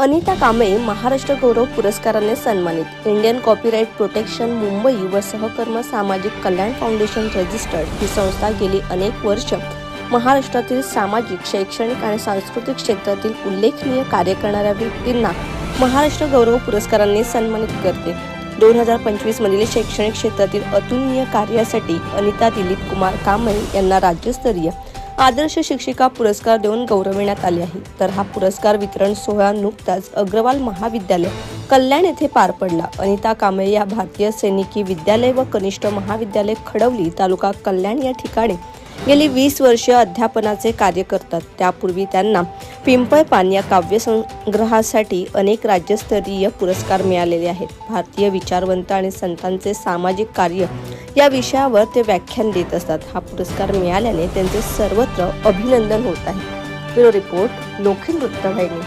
अनिता कांबळे महाराष्ट्र गौरव पुरस्काराने सन्मानित. Indian copyright protection Mumbai व सहकर्म सामाजिक कल्याण फाउंडेशन रजिस्टर्ड ही संस्था गेली अनेक वर्ष महाराष्ट्रातील सामाजिक शैक्षणिक आणि सांस्कृतिक क्षेत्रातील उल्लेखनीय कार्य करणाऱ्या व्यक्तींना महाराष्ट्र गौरव पुरस्कारांनी सन्मानित करते. दोन हजार पंचवीस मधील शैक्षणिक क्षेत्रातील अतुलनीय कार्यासाठी अनिता दिलीप कुमार कांबळे यांना राज्यस्तरीय आदर्श शिक्षिका पुरस्कार देऊन गौरविण्यात आले आहे. तर हा पुरस्कार वितरण सोहळा नुकताच अग्रवाल महाविद्यालय कल्याण येथे पार पडला. अनिता कांबळे या भारतीय सैनिकी विद्यालय व कनिष्ठ महाविद्यालय खडवली तालुका कल्याण या ठिकाणी गेली वीस वर्ष अध्यापनाचे कार्य करतात. त्यापूर्वी त्यांना पिंपळपान या काव्यसंग्रहासाठी अनेक राज्यस्तरीय पुरस्कार मिळालेले आहेत. भारतीय विचारवंत आणि संतांचे सामाजिक कार्य या विषयावर ते व्याख्यान देत असतात. हा पुरस्कार मिळाल्याने त्यांचे सर्वत्र अभिनंदन होत आहे. ब्युरो रिपोर्ट लोखील वृत्तवाहिनी.